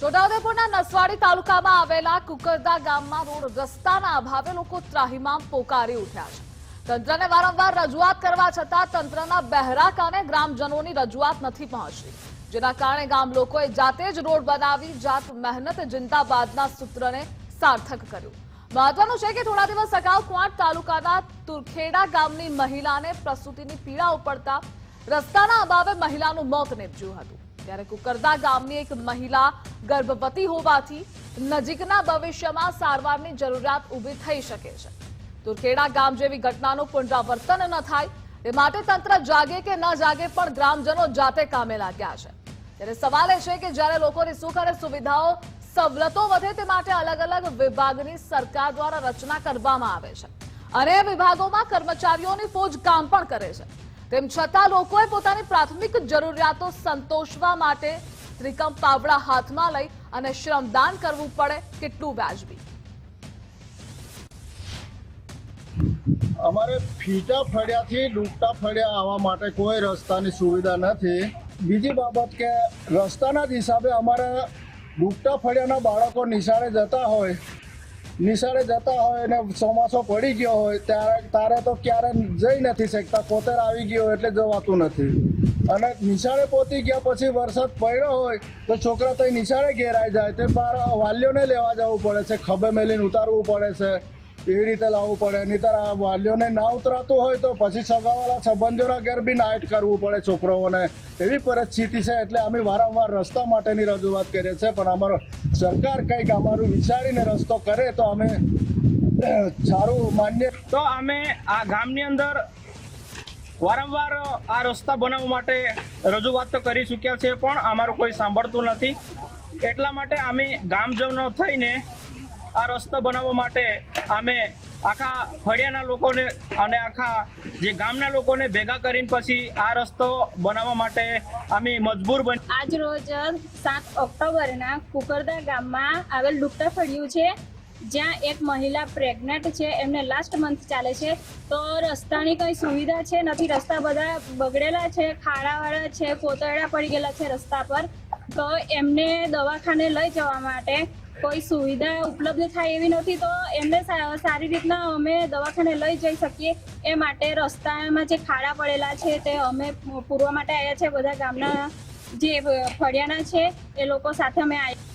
છોટાઉદેપુરના નસવાડી તાલુકામાં આવેલા કુકરદા ગામમાં રોડ રસ્તાના અભાવે લોકો ત્રાહીમામ પોકારી ઉઠ્યા છે. તંત્રને વારંવાર રજૂઆત કરવા છતાં તંત્રના બહેરા કાને ગ્રામજનોની રજૂઆત નથી પહોંચી, જેના કારણે ગામ લોકોએ જાતે જ રોડ બનાવી જાત મહેનત જિંદાબાદના સૂત્રને સાર્થક કર્યું. મહત્વનું છે કે થોડા દિવસ અગાઉ ક્વાંટ તાલુકાના તુરખેડા ગામની મહિલાને પ્રસૂતિની પીડા ઉપડતા રસ્તાના અભાવે મહિલાનું મોત નીપજ્યું હતું. ત્યારે કુકરદા ગામની એક મહિલા ગર્ભવતી હોવાથી નજીકના ભવિષ્યમાં સારવારની જરૂરિયાત ઊભી થઈ શકે છે. તુરખેડા ગામ જેવી ઘટનાનું પુનરાવર્તન ન થાય એ માટે તંત્ર જાગે કે ન જાગે પણ ગ્રામજનો જાતે કામે લાગ્યા છે. ત્યારે સવાલ એ છે કે જ્યારે લોકોની સુખ અને સુવિધાઓ સવલતો વધે તે માટે અલગ અલગ વિભાગની સરકાર દ્વારા રચના કરવામાં આવે છે. અને વિભાગોમાં કર્મચારીઓની ફોજ કામ પણ કરે છે. તેમ છતાં લોકોએ પોતાની પ્રાથમિક જરૂરિયાતો સંતોષવા માટે ત્રિકમ પાવડા હાથમાં લઈ અને શ્રમદાન કરવું પડે કેટલું વ્યાજબી. અમારે ફીટા ફળ્યાથી ડૂબતા ફળિયા આવવા માટે કોઈ રસ્તાની સુવિધા નથી. બીજી બાબત કે રસ્તાના જ હિસાબે અમારે ડૂબતા ફળિયાના બાળકો નિશાળે જતા હોય નિશાળે જતા હોય અને ચોમાસો પડી ગયો હોય, ત્યારે તારે તો ક્યારે જઈ નથી શકતા કોતર આવી ગયો એટલે જવાતું નથી. અને નિશાળે પહોંચી ગયા પછી વરસાદ પડ્યો હોય, તો છોકરા તો નિશાળે ઘેરાઈ જાય, તે બાર વાલીઓને લેવા જવું પડે છે, ખભે મેલીને ઉતારવું પડે છે. એવી રીતે લાવવું પડે. નહીતર આ વાલીઓને ના ઉતરાતું હોય તો પછી સગાવાળા સંબંધીઓના ઘેર બી નાઇટ કરવું પડે છોકરાઓને. એવી પરિસ્થિતિ છે એટલે અમે વારંવાર રસ્તા માટેની રજૂઆત કરીએ છીએ. પણ અમારો સરકાર કંઈક અમારું વિચારીને રસ્તો કરે તો અમે સારું માન્ય તો અમે આ ગામની અંદર વારંવાર આ રસ્તા બનાવવા માટે રજૂઆત તો કરી ચૂક્યા છે પણ અમારું કોઈ સાંભળતું નથી. એટલા માટે અમે ગામજનો થઈને આ રસ્તો બનાવવા માટે અમે આખા ફળિયાના લોકોને અને આખા જે ગામના લોકોને ભેગા કરીને પછી આ રસ્તો બનાવવા માટે અમે મજબૂર બની આજ રોજ સાત ઓક્ટોબરના કુકરદા ગામમાં આવેલ ડૂબતા ફળિયું છે, જ્યાં એક મહિલા પ્રેગ્નન્ટ છે, એમને લાસ્ટ મંથ ચાલે છે. તો રસ્તાની કઈ સુવિધા છે? નથી, રસ્તા બધા બગડેલા છે, ખાડાવાળા છે, કોતરડા પડી ગયેલા છે રસ્તા પર. તો એમને દવાખાને લઈ જવા માટે કોઈ સુવિધા ઉપલબ્ધ થાય એવી નથી, તો એમને સારી રીતના અમે દવાખાને લઈ જઈ શકીએ. એ માટે રસ્તામાં જે ખાડા પડેલા છે, તે અમે પૂરવા માટે આવ્યા છે. બધા ગામના જે ફળિયાના છે, એ લોકો સાથે અમે આવ્યા